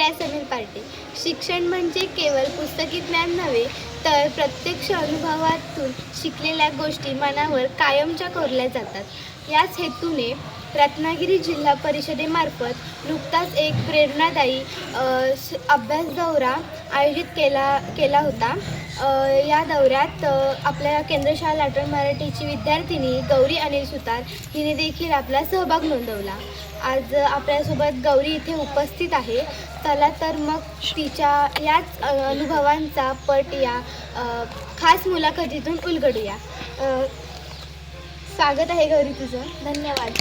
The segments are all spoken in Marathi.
त्र्यासमीर पार्टी. शिक्षण म्हणजे केवळ पुस्तकी ज्ञान नव्हे तर प्रत्यक्ष अनुभवातून शिकलेल्या गोष्टी मनावर कायमच्या कोरल्या जातात. याच हेतूने रत्नागिरी जिल्हा परिषदेमार्फत नुकताच एक प्रेरणादायी अभ्यास दौरा आयोजित केला केला होता. या दौऱ्यात आपल्या केंद्रशाळा लाटण मराठीची विद्यार्थिनी गौरी अनिल सुतार हिने देखील आपला सहभाग नोंदवला. आज आपल्यासोबत गौरी इथे उपस्थित आहे. चला तर मग तिच्या याच अनुभवांचा पट या खास मुलाखतीतून उलगडूया. स्वागत आहे गौरी तुझं. धन्यवाद.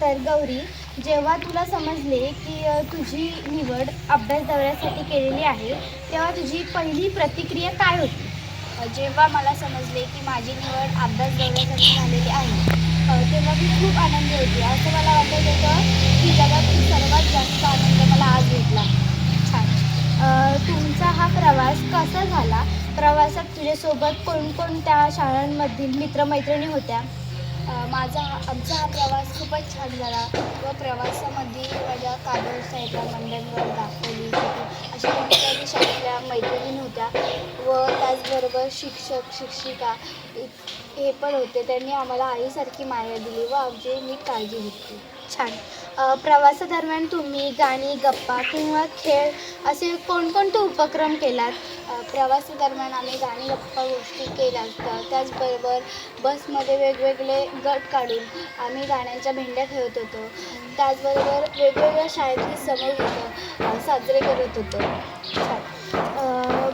तर गौरी जेव्हा तुला समजले की तुझी निवड अभ्यास दौऱ्यासाठी केलेली आहे तेव्हा तुझी पहिली प्रतिक्रिया काय होती? जेव्हा मला समजले की माझी निवड अभ्यास दौऱ्यासाठी झालेली आहे तेव्हा मी खूप आनंदी होते. असं मला वाटत होतं की जगातील सर्वात जास्त आनंद मला आज भेटला. छान. तुमचा हा प्रवास कसा झाला? प्रवासात तुझ्यासोबत कोणकोणत्या शाळांमधील मित्रमैत्रिणी होत्या? माझा आमचा हा खूपच छान झाला. व प्रवासामध्ये माझ्या कादर साहेबला मंडणगड दाखवली अशा कितीतरी शाळेतल्या मैत्रिणी होत्या. व त्याचबरोबर शिक्षक शिक्षिका हे पण होते. त्यांनी आम्हाला आईसारखी माया दिली व आमची नीट काळजी घेतली. छान. प्रवासादरम्यान तुम्ही गाणी गप्पा किंवा खेळ असे कोणकोणते उपक्रम केलात? प्रवासादरम्यान आम्ही गाणी गप्पा गोष्टी केल्या असतात त्याचबरोबर बसमध्ये वेगवेगळे गट काढून आम्ही गाण्यांच्या भेंड्या खेळत होतो. त्याचबरोबर वेगवेगळ्या शाळेतली समोर साजरे करत होतो. छान.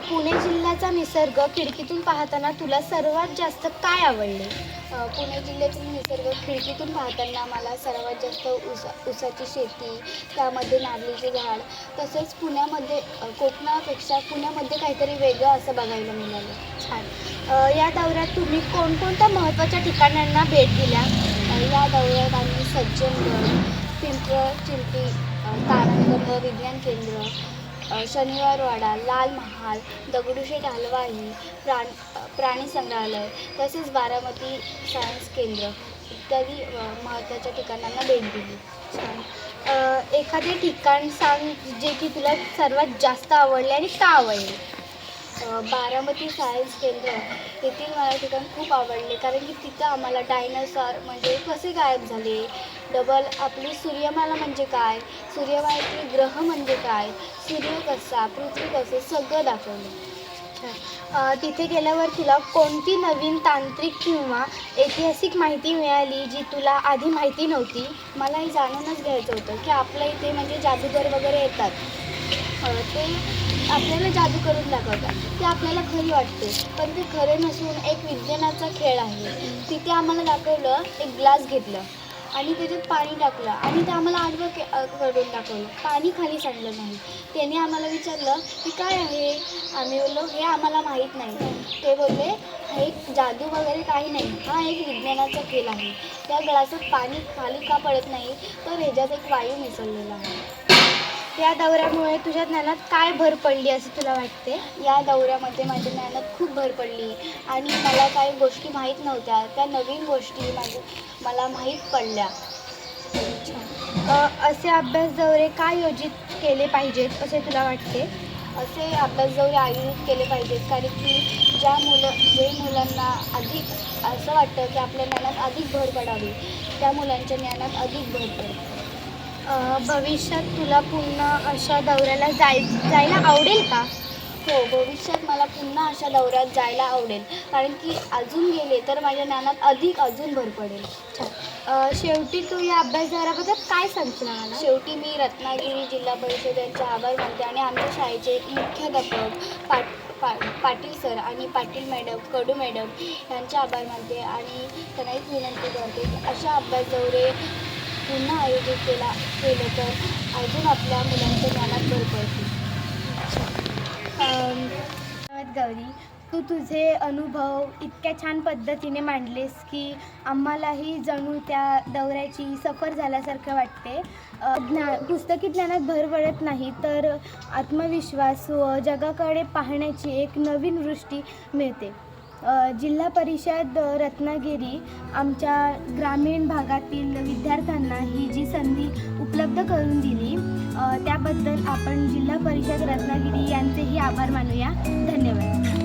पुणे जिल्ह्याचा निसर्ग खिडकीतून पाहताना तुला सर्वात जास्त काय आवडले? पुणे जिल्ह्यातील निसर्ग खिडकीतून पाहताना मला सर्वात जास्त ऊस ऊसाची शेती त्यामध्ये नारळीचे झाड तसेच पुण्यामध्ये कोकणापेक्षा पुण्यामध्ये काहीतरी वेगळं असं बघायला मिळालं. छान. या दौऱ्यात तुम्ही कोणकोणत्या महत्त्वाच्या ठिकाणांना भेट दिल्या? या दौऱ्यात आम्ही सज्जनगड पिंपळ चिंपी अ, विज्ञान केंद्र शनिवारवाडा लाल महाल दगडूशेठ हलवाई प्राण प्राणी संग्रहालय तसेच बारामती सायन्स केंद्र इत्यादी महत्त्वाच्या ठिकाणांना भेट दिली. छान. एखादे ठिकाण सांग जे की तुला सर्वात जास्त आवडले आणि का आवडले? बारामती सायन्स केंद्र येथील मला ठिकाण खूप आवडले. कारण की तिथं आम्हाला डायनासॉर म्हणजे कसे गायब झाले? डबल आपली सूर्यमाला म्हणजे काय? सूर्यमालेतील ग्रह म्हणजे काय? सूर्य कसा? पृथ्वी कसं? सगळं दाखवलं. तिथे गेल्यावर तुला कोणती नवीन तांत्रिक किंवा ऐतिहासिक माहिती मिळाली जी तुला आधी माहिती नव्हती? मला हे जाणूनच घ्यायचं होतं की आपल्या इथे म्हणजे जादूगर वगैरे येतात. ते आपल्याला जादू करून दाखवतात. ते आपल्याला खरी वाटते. पण ते खरे नसून एक विज्ञानाचा खेळ आहे. तिथे आम्हाला दाखवलं एक ग्लास घेतलं आणि त्याच्यात पाणी टाकलं आणि ते आम्हाला आडवं के करून दाखवलं. पाणी खाली सांडलं नाही. त्याने आम्हाला विचारलं की काय आहे? आम्ही बोललो हे आम्हाला माहीत नाही. ते बोलले हा एक जादू वगैरे काही नाही. हा एक विज्ञानाचा खेळ आहे. त्या ग्लासात पाणी खाली का पडत नाही? तर ह्याच्यात एक वायू मिसळलेला आहे. या दौऱ्यामुळे तुझ्या ज्ञानात काय भर पडली असं तुला वाटते या दौऱ्यामध्ये माझ्या ज्ञानात खूप भर पडली. आणि मला काही गोष्टी माहीत नव्हत्या. त्या नवीन गोष्टी माझे मला माहीत पडल्या. अ, असे अभ्यास दौरे का आयोजित केले पाहिजेत असे तुला वाटते असे अभ्यास दौरे आयोजित केले पाहिजेत. कारण की ज्या मुलं जे मुलांना अधिक असं वाटतं की आपल्या ज्ञानात अधिक भर पडावी त्या मुलांच्या ज्ञानात अधिक भर पडते. भविष्यात तुला पुन्हा अशा दौऱ्याला जाय जायला आवडेल का? हो भविष्यात मला पुन्हा अशा दौऱ्यात जायला आवडेल. कारण की अजून गेले तर माझ्या ज्ञानात अधिक अजून भर पडेल. अ, शेवटी तू या अभ्यास दौऱ्याबद्दल काय सांगशील मला? शेवटी मी रत्नागिरी जिल्हा परिषद आभार मानते आणि आमच्या शाळेचे मुख्याध्यापक पाट पा पाटील सर आणि पाटील मॅडम कडू मॅडम यांचे आभार मानते आणि त्यांना एक विनंती करते अशा अभ्यास दौरे पुन्हा आयोजित केला केलं तर अजून आपल्या मुलांच्या ज्ञानात भर पडते. गौरी. तू तुझे अनुभव इतक्या छान पद्धतीने मांडलेस की आम्हालाही जणू त्या दौऱ्याची सफर झाल्यासारखं वाटते. ज्ञा पुस्तकी ज्ञानात भर पडत नाही तर आत्मविश्वास व जगाकडे पाहण्याची एक नवीन दृष्टी मिळते. जिल्हा परिषद रत्नागिरी आमच्या ग्रामीण भागातील विद्यार्थ्यांना ही जी संधी उपलब्ध करून दिली त्याबद्दल आपण जिल्हा परिषद रत्नागिरी यांचेही आभार मानूया. धन्यवाद.